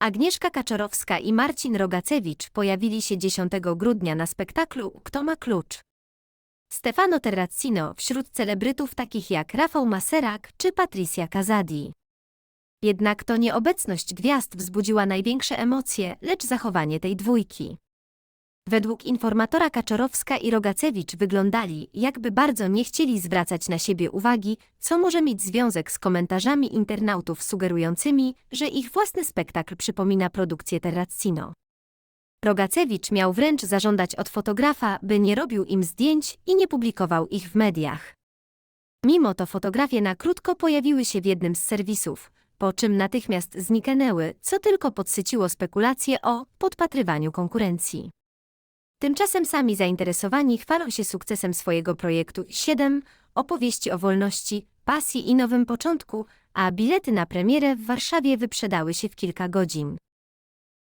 Agnieszka Kaczorowska i Marcin Rogacewicz pojawili się 10 grudnia na spektaklu Kto ma klucz? Stefano Terracino wśród celebrytów takich jak Rafał Maserak czy Patricia Kazadi. Jednak to nie obecność gwiazd wzbudziła największe emocje, lecz zachowanie tej dwójki. Według informatora Kaczorowska i Rogacewicz wyglądali, jakby bardzo nie chcieli zwracać na siebie uwagi, co może mieć związek z komentarzami internautów sugerującymi, że ich własny spektakl przypomina produkcję Terracino. Rogacewicz miał wręcz zażądać od fotografa, by nie robił im zdjęć i nie publikował ich w mediach. Mimo to fotografie na krótko pojawiły się w jednym z serwisów, po czym natychmiast zniknęły, co tylko podsyciło spekulacje o podpatrywaniu konkurencji. Tymczasem sami zainteresowani chwalą się sukcesem swojego projektu 7 opowieści o wolności, pasji i nowym początku, a bilety na premierę w Warszawie wyprzedały się w kilka godzin.